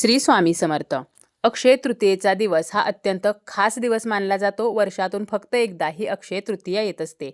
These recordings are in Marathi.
श्री स्वामी समर्थ. अक्षय तृतीयेचा दिवस हा अत्यंत खास दिवस मानला जातो. वर्षातून फक्त एकदा ही अक्षय तृतीया येत असते.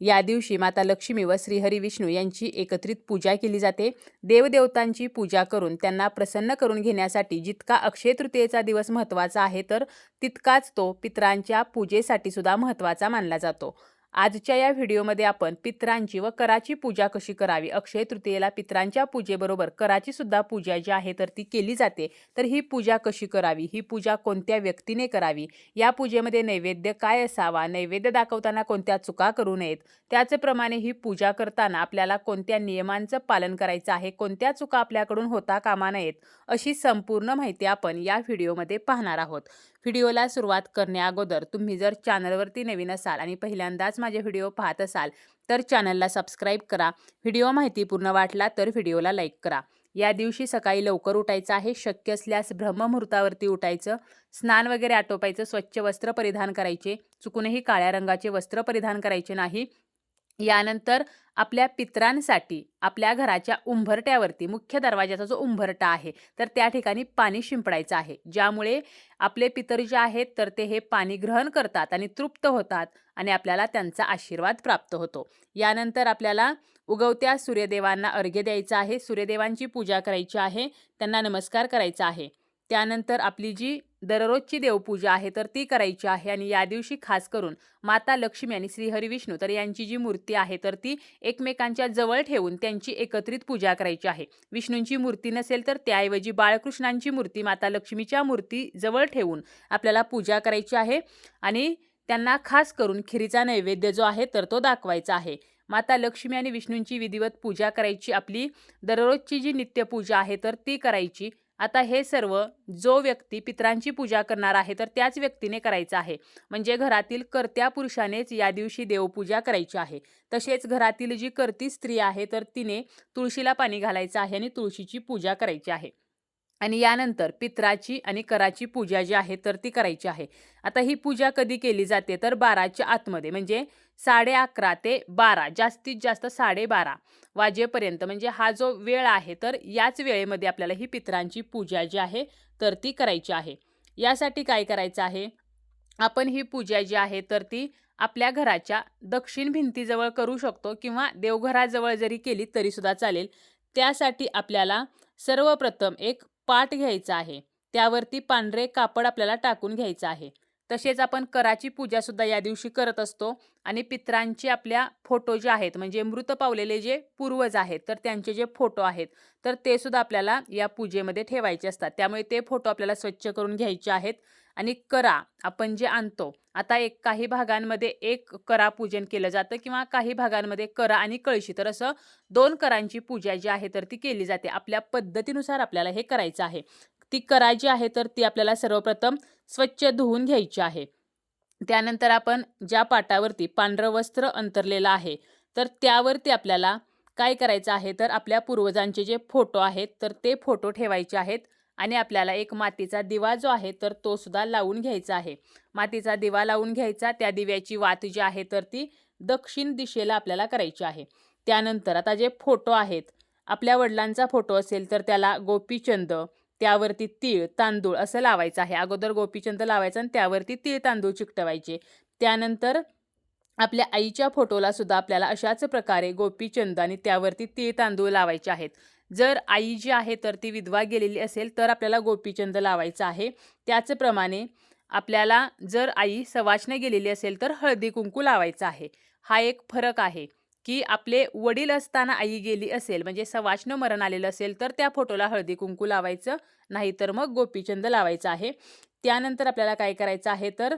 या दिवशी माता लक्ष्मी व श्रीहरी विष्णू यांची एकत्रित पूजा केली जाते. देवदेवतांची पूजा करून त्यांना प्रसन्न करून घेण्यासाठी जितका अक्षय तृतीयेचा दिवस महत्त्वाचा आहे तर तितकाच तो पितरांच्या पूजेसाठी सुद्धा महत्त्वाचा मानला जातो. आजच्या या व्हिडिओमध्ये आपण पितरांची व कराची पूजा कशी करावी? अक्षय तृतीयेला पितरांच्या पूजेबरोबर कराची सुद्धा पूजा जी आहे तर ती केली जाते. तर ही पूजा कशी करावी? ही पूजा कोणत्या व्यक्तीने करावी? या पूजेमध्ये नैवेद्य काय असावा? नैवेद्य दाखवताना कोणत्या चुका करू नयेत? त्याचप्रमाणे ही पूजा करताना आपल्याला कोणत्या नियमांचं पालन करायचं आहे? कोणत्या चुका आपल्याकडून होता कामा नयेत? अशी संपूर्ण माहिती आपण या व्हिडिओमध्ये पाहणार आहोत. व्हिडिओला सुरुवात करण्याअगोदर तुम्ही जर चॅनलवरती नवीन असाल आणि पहिल्यांदाच माझे व्हिडिओ पाहत असाल तर चॅनलला सबस्क्राईब करा. व्हिडिओ माहितीपूर्ण वाटला तर व्हिडिओला लाईक करा. या दिवशी सकाळी लवकर उठायचं आहे. शक्य असल्यास ब्रह्ममुहूर्तावरती उठायचं. स्नान वगैरे आटोपायचं. स्वच्छ वस्त्र परिधान करायचे. चुकूनही काळ्या रंगाचे वस्त्र परिधान करायचे नाही. यानंतर आपल्या पित्रांसाठी आपल्या घराच्या उंभरट्यावरती मुख्य दरवाजाचा जो उंभरटा आहे तर त्या ठिकाणी पाणी शिंपडायचं आहे. ज्यामुळे आपले पितर जे आहेत तर ते हे पाणी ग्रहण करतात आणि तृप्त होतात आणि आपल्याला त्यांचा आशीर्वाद प्राप्त होतो. यानंतर आपल्याला उगवत्या सूर्यदेवांना अर्घ्य द्यायचा आहे. सूर्यदेवांची पूजा करायची आहे. त्यांना नमस्कार करायचा आहे. त्यानंतर आपली जी दररोजची देवपूजा आहे तर ती करायची आहे आणि या दिवशी खास करून माता लक्ष्मी आणि श्रीहरी विष्णू तर यांची जी मूर्ती आहे तर ती एकमेकांच्या जवळ ठेवून त्यांची एकत्रित पूजा करायची आहे. विष्णूंची मूर्ती नसेल तर त्याऐवजी बाळकृष्णांची मूर्ती माता लक्ष्मीच्या मूर्ती जवळ ठेवून आपल्याला पूजा करायची आहे आणि त्यांना खास करून खिरीचा नैवेद्य जो आहे तर तो दाखवायचा आहे. माता लक्ष्मी आणि विष्णूंची विधिवत पूजा करायची आपली दररोजची जी नित्यपूजा आहे तर ती करायची. आता हे सर्व जो व्यक्ती पित्रांची पूजा करणार आहे तर त्याच व्यक्तीने करायचं आहे. म्हणजे घरातील कर्त्या पुरुषानेच या दिवशी देवपूजा करायची आहे. तसेच घरातील जी कर्ती स्त्री आहे तर तिने तुळशीला पाणी घालायचं आहे आणि तुळशीची पूजा करायची आहे. आणि यानंतर पित्राची आणि कराची पूजा जी आहे तर ती करायची आहे. आता ही पूजा कधी केली जाते? तर बाराच्या आतमध्ये म्हणजे साडे अकरा ते बारा जास्तीत जास्त साडेबारा वाजेपर्यंत. म्हणजे हा जो वेळ आहे तर याच वेळेमध्ये आपल्याला ही पित्रांची पूजा जी आहे तर ती करायची आहे. यासाठी काय करायचं आहे? आपण ही पूजा जी आहे तर ती आपल्या घराच्या दक्षिण भिंतीजवळ करू शकतो किंवा देवघराजवळ जरी केली तरीसुद्धा चालेल. त्यासाठी आपल्याला सर्वप्रथम एक पाट घ्यायचा आहे. त्यावरती पांढरे कापड आपल्याला टाकून घ्यायचं आहे. तसेच आपण कराची पूजासुद्धा या दिवशी करत असतो आणि पित्रांचे आपल्या फोटो जे आहेत म्हणजे मृत पावलेले जे पूर्वज आहेत तर त्यांचे जे फोटो आहेत तर ते सुद्धा आपल्याला या पूजेमध्ये ठेवायचे असतात. त्यामुळे ते फोटो आपल्याला स्वच्छ करून घ्यायचे आहेत. आणि करा आपण जे आणतो आता एक काही भागांमध्ये एक करा पूजन केलं जातं किंवा काही भागांमध्ये करा आणि कळशी. तर असं दोन करांची पूजा जी आहे तर ती केली जाते. आपल्या पद्धतीनुसार आपल्याला हे करायचं आहे. ती करा जी आहे तर ती आपल्याला सर्वप्रथम स्वच्छ धुवून घ्यायची आहे. त्यानंतर आपण ज्या पाटावरती पांढरं वस्त्र अंतरलेलं आहे तर त्यावरती आपल्याला काय करायचं आहे तर आपल्या पूर्वजांचे जे फोटो आहेत तर ते फोटो ठेवायचे आहेत. आणि आपल्याला एक मातीचा दिवा जो आहे तर तो सुद्धा लावून घ्यायचा आहे. मातीचा दिवा लावून घ्यायचा त्या दिव्याची वात जी आहे तर ती दक्षिण दिशेला आपल्याला करायची आहे. त्यानंतर आता जे फोटो आहेत आपल्या वडिलांचा फोटो असेल तर त्याला गोपीचंद त्यावरती तीळ तांदूळ असं लावायचं आहे. अगोदर गोपीचंद लावायचं आणि त्यावरती तीळ तांदूळ चिकटवायचे. त्यानंतर आपल्या आईच्या फोटोला सुद्धा आपल्याला अशाच प्रकारे गोपीचंद आणि त्यावरती तीळ तांदूळ लावायचे आहेत. जर आई जी आहे तर ती विधवा गेलेली असेल तर आपल्याला गोपीचंद लावायचा आहे. त्याचप्रमाणे आपल्याला जर आई सवाचने गेलेली असेल तर हळदी कुंकू लावायचा आहे. हा एक फरक आहे की आपले वडील असताना आई गेली असेल म्हणजे सवाचनं मरण आलेलं असेल तर त्या फोटोला हळदी कुंकू लावायचं नाहीतर मग गोपीचंद लावायचं आहे. त्यानंतर आपल्याला काय करायचं आहे तर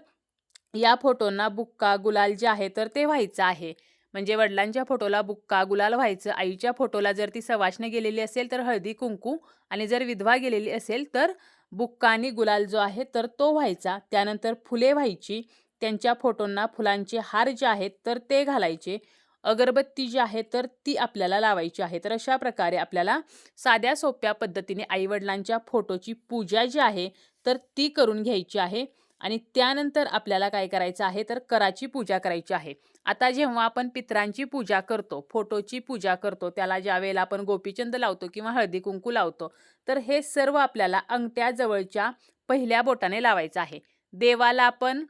या फोटोंना बुक्का गुलाल जे आहे तर ते व्हायचं आहे. म्हणजे वडिलांच्या फोटोला बुक्का गुलाल व्हायचं. आईच्या फोटोला जर ती सवाचने गेलेली असेल तर हळदी कुंकू आणि जर विधवा गेलेली असेल तर बुक्का आणि गुलाल जो आहे तर तो व्हायचा. त्यानंतर फुले व्हायची. त्यांच्या फोटोंना फुलांचे हार जे आहेत तर ते घालायचे. अगरबत्ती जी आहे तर ती आपल्याला लावायची आहे. तर अशा प्रकारे आपल्याला साध्या सोप्या पद्धतीने आईवडिलांच्या फोटोची पूजा जी आहे तर ती करून घ्यायची आहे. आणि त्यानंतर आपल्याला काय करायचं आहे तर कराची पूजा करायची आहे. आता जेव्हा आपण पित्रांची पूजा करतो फोटोची पूजा करतो त्याला ज्यावेळेला आपण गोपीचंद लावतो किंवा हळदी कुंकू लावतो तर हे सर्व आपल्याला अंगठ्याजवळच्या पहिल्या बोटाने लावायचं आहे. देवाला आपण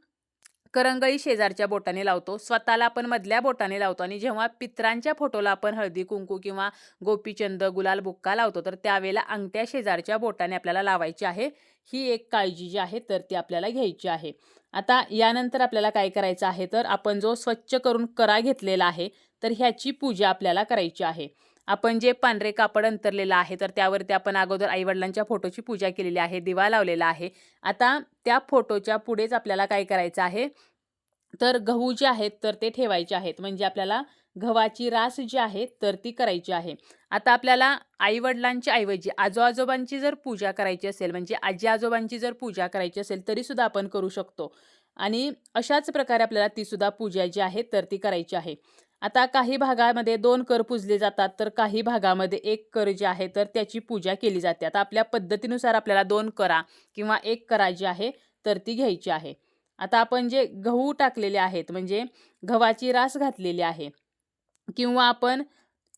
करंगळी शेजारच्या बोटाने लावतो. स्वतःला आपण मधल्या बोटाने लावतो आणि जेव्हा पित्रांच्या फोटोला आपण हळदी कुंकू किंवा गोपीचंद गुलाल बुक्का लावतो तर त्यावेळेला अंगठ्या शेजारच्या बोटाने आपल्याला लावायची आहे. ही एक काळजी जी आहे तर ती आपल्याला घ्यायची आहे. आता यानंतर आपल्याला काय करायचं आहे तर आपण जो स्वच्छ करून करा घेतलेला आहे तर ह्याची पूजा आपल्याला करायची आहे. आपण जे पांढरे कापड अंतरलेलं आहे तर त्यावरती आपण अगोदर आईवडिलांच्या फोटोची पूजा केलेली आहे दिवा लावलेला आहे. आता त्या फोटोच्या पुढेच आपल्याला काय करायचं आहे? तर गहू जे आहेत तर ते ठेवायचे आहेत. म्हणजे आपल्याला गव्हाची रास जी आहे तर ती करायची आहे. आता आपल्याला आईवडिलांच्या ऐवजी आजो आजोबांची जर पूजा करायची असेल म्हणजे आजी आजोबांची जर पूजा करायची असेल तरीसुद्धा आपण करू शकतो. आणि अशाच प्रकारे आपल्याला तीसुद्धा पूजा जी आहे तर ती करायची आहे. आता काही भागामध्ये दोन कर पूजले जातात तर काही भागामध्ये एक कर जे आहे तर त्याची पूजा केली जाते. आता आपल्या पद्धतीनुसार आपल्याला दोन करा किंवा एक करा जी आहे तर ती घ्यायची आहे. आता आपण जे गहू टाकलेले आहेत म्हणजे गव्हाची रास घातलेली आहे किंवा आपण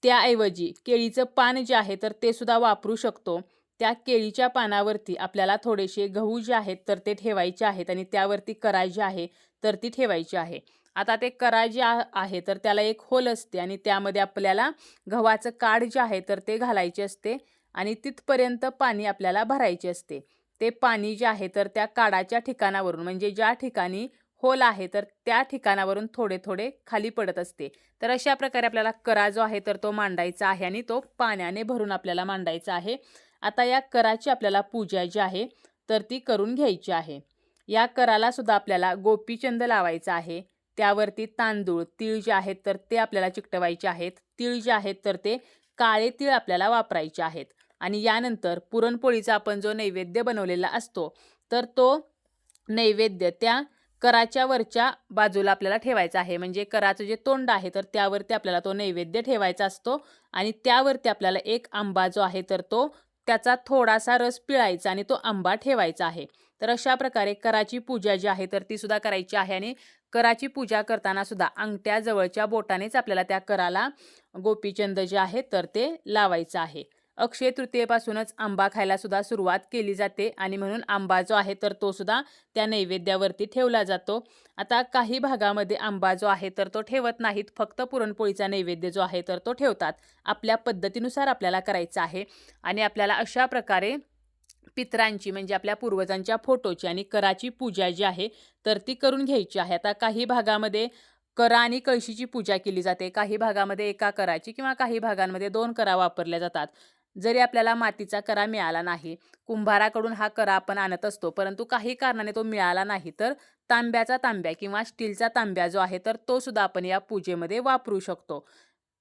त्याऐवजी केळीचं पान जे आहे तर ते सुद्धा वापरू शकतो. त्या केळीच्या पानावरती आपल्याला थोडेसे गहू जे आहेत तर ते ठेवायचे आहेत आणि त्यावरती करा जी आहे तर ती ठेवायची आहे. आता ते करा जे आहे तर त्याला एक होल असते आणि त्यामध्ये आपल्याला गव्हाचं काड जे आहे तर ते घालायचे असते आणि तिथपर्यंत पाणी आपल्याला भरायचे असते. ते पाणी जे आहे तर त्या काडाच्या ठिकाणावरून म्हणजे ज्या ठिकाणी होल आहे तर त्या ठिकाणावरून थोडे थोडे खाली पडत असते. तर अशा प्रकारे आपल्याला करा जो आहे तर तो मांडायचा आहे आणि तो पाण्याने भरून आपल्याला मांडायचा आहे. आता या कराची आपल्याला पूजा जी आहे तर ती करून घ्यायची आहे. या कराला सुद्धा आपल्याला गोपीचंद लावायचा आहे. त्यावरती तांदूळ तीळ जे आहेत तर ते आपल्याला चिकटवायचे आहेत. तीळ जे आहेत तर ते काळे तीळ आपल्याला वापरायचे आहेत. आणि यानंतर पुरणपोळीचा आपण जो नैवेद्य बनवलेला असतो तर तो नैवेद्य त्या कराच्या वरच्या बाजूला आपल्याला ठेवायचा आहे. म्हणजे कराचं जे तोंड आहे तर त्यावरती आपल्याला तो नैवेद्य ठेवायचा असतो. आणि त्यावरती आपल्याला एक आंबा जो आहे तर तो त्याचा थोडासा रस पिळायचा आणि तो आंबा ठेवायचा आहे. तर अशा प्रकारे कराची पूजा जी आहे तर ती सुद्धा करायची आहे. आणि कराची पूजा करताना सुद्धा अंगठ्या जवळच्या बोटानेच आपल्याला त्या कराला गोपीचंद जे आहे तर ते लावायचं आहे. अक्षय तृतीयेपासूनच आंबा खायला सुद्धा सुरुवात केली जाते आणि म्हणून आंबा जो आहे तर तो सुद्धा त्या नैवेद्यावरती ठेवला जातो. आता काही भागामध्ये आंबा जो आहे तर तो ठेवत नाहीत फक्त पुरणपोळीचा नैवेद्य जो आहे तर तो ठेवतात. आपल्या पद्धतीनुसार आपल्याला करायचं आहे आणि आपल्याला अशा प्रकारे पित्रांची म्हणजे आपल्या पूर्वजांच्या फोटोची आणि कराची पूजा जी आहे तर ती करून घ्यायची आहे. आता काही भागामध्ये करा आणि कळशीची पूजा केली जाते. काही भागामध्ये एका कराची किंवा काही भागांमध्ये दोन करा वापरल्या जातात. जरी आपल्याला मातीचा करा मिळाला नाही कुंभाराकडून हा करा आपण आणत असतो परंतु काही कारणाने तो मिळाला नाही तर तांब्याचा तांब्या किंवा स्टीलचा तांब्या जो आहे तर तो सुद्धा आपण या पूजेमध्ये वापरू शकतो.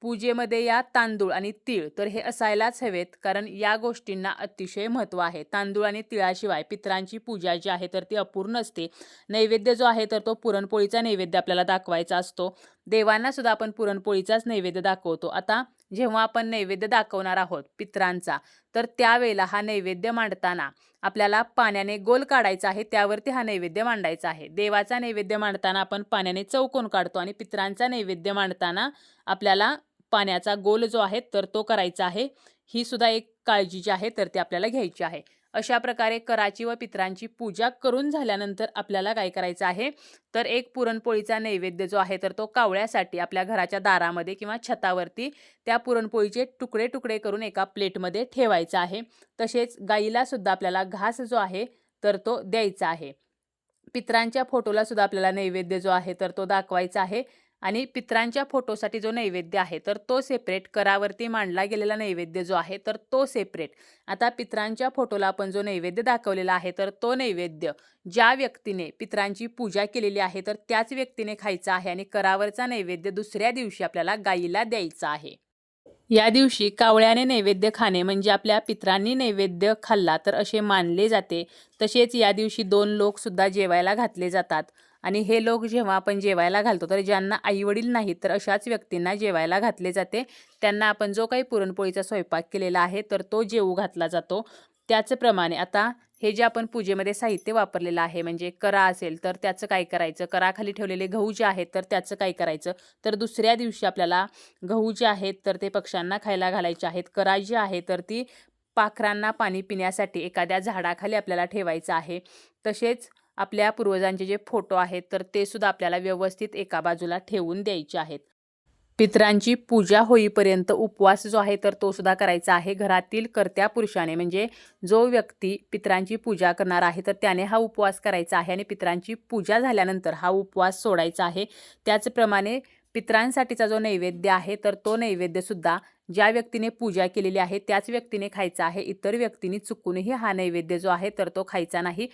पूजेमध्ये या तांदूळ आणि तीळ तर हे असायलाच हवेत कारण या गोष्टींना अतिशय महत्त्व आहे. तांदूळ आणि तिळाशिवाय पित्रांची पूजा जी आहे तर ती अपूर्ण असते. नैवेद्य जो आहे तर तो पुरणपोळीचा नैवेद्य आपल्याला दाखवायचा असतो. देवांना सुद्धा आपण पुरणपोळीचाच नैवेद्य दाखवतो. आता जेव्हा आपण नैवेद्य दाखवणार आहोत पित्रांचा तर त्यावेळेला हा नैवेद्य मांडताना आपल्याला पाण्याने गोल काढायचा आहे त्यावरती हा नैवेद्य मांडायचा आहे. देवाचा नैवेद्य मांडताना आपण पाण्याने चौकोन काढतो आणि पित्रांचा नैवेद्य मांडताना आपल्याला पाण्याचा गोल जो आहे तर तो करायचा आहे. ही सुद्धा एक काळजी जी आहे तर ती आपल्याला घ्यायची आहे. अशा प्रकारे कराची व पित्रांची पूजा करून झाल्यानंतर आपल्याला काय करायचं आहे? तर एक पुरणपोळीचा नैवेद्य जो आहे तर तो कावळ्यासाठी आपल्या घराच्या दारामध्ये किंवा छतावरती त्या पुरणपोळीचे तुकडे तुकडे करून एका प्लेटमध्ये ठेवायचा आहे. तसेच गाईला सुद्धा आपल्याला घास जो आहे तर तो द्यायचा आहे. पित्रांच्या फोटोला सुद्धा आपल्याला नैवेद्य जो आहे तर तो दाखवायचा आहे. आणि पित्रांच्या फोटोसाठी जो नैवेद्य आहे तर तो सेपरेट करावरती मांडला गेलेला नैवेद्य जो आहे तर तो सेपरेट आता पित्रांच्या फोटोला आपण जो नैवेद्य दाखवलेला आहे तर तो नैवेद्य ज्या व्यक्तीने पित्रांची पूजा केलेली आहे तर त्याच व्यक्तीने खायचा आहे आणि करावरचा नैवेद्य दुसऱ्या दिवशी आपल्याला गाईला द्यायचा आहे. या दिवशी कावळ्याने नैवेद्य खाणे म्हणजे आपल्या पित्रांनी नैवेद्य खाल्ला तर असे मानले जाते. तसेच या दिवशी दोन लोकसुद्धा जेवायला घातले जातात. आणि हे लोक जेव्हा आपण जेवायला घालतो तर ज्यांना आईवडील नाहीत तर अशाच व्यक्तींना जेवायला घातले जाते. त्यांना आपण जो काही पुरणपोळीचा स्वयंपाक केलेला आहे तर तो जेवू घातला जातो. त्याचप्रमाणे आता हे जे आपण पूजेमध्ये साहित्य वापरलेलं आहे म्हणजे करा असेल तर त्याचं काय करायचं? कराखाली ठेवलेले गहू जे आहेत तर त्याचं काय करायचं? तर दुसऱ्या दिवशी आपल्याला गहू जे आहेत तर ते पक्ष्यांना खायला घालायचे आहेत. करा जी आहे तर ती पाखरांना पाणी पिण्यासाठी एखाद्या झाडाखाली आपल्याला ठेवायचं आहे. तसेच आपल्या पूर्वजांचे जे फोटो आहेत तर ते सुद्धा आपल्याला व्यवस्थित एका बाजूला ठेवून द्यायचे आहेत. पितरांची पूजा होईपर्यंत उपवास जो आहे तर तो सुद्धा करायचा आहे. घरातील कर्त्या पुरुषाने म्हणजे जो व्यक्ती पितरांची पूजा करणार आहे तर त्याने हा उपवास करायचा आहे आणि पितरांची पूजा झाल्यानंतर हा उपवास सोडायचा आहे. त्याचप्रमाणे पितरांसाठीचा जो नैवेद्य आहे तर तो नैवेद्यसुद्धा ज्या व्यक्तीने पूजा केलेली आहे त्याच व्यक्तीने खायचा आहे. इतर व्यक्तीने चुकूनही हा नैवेद्य जो आहे तर तो खायचा नाही.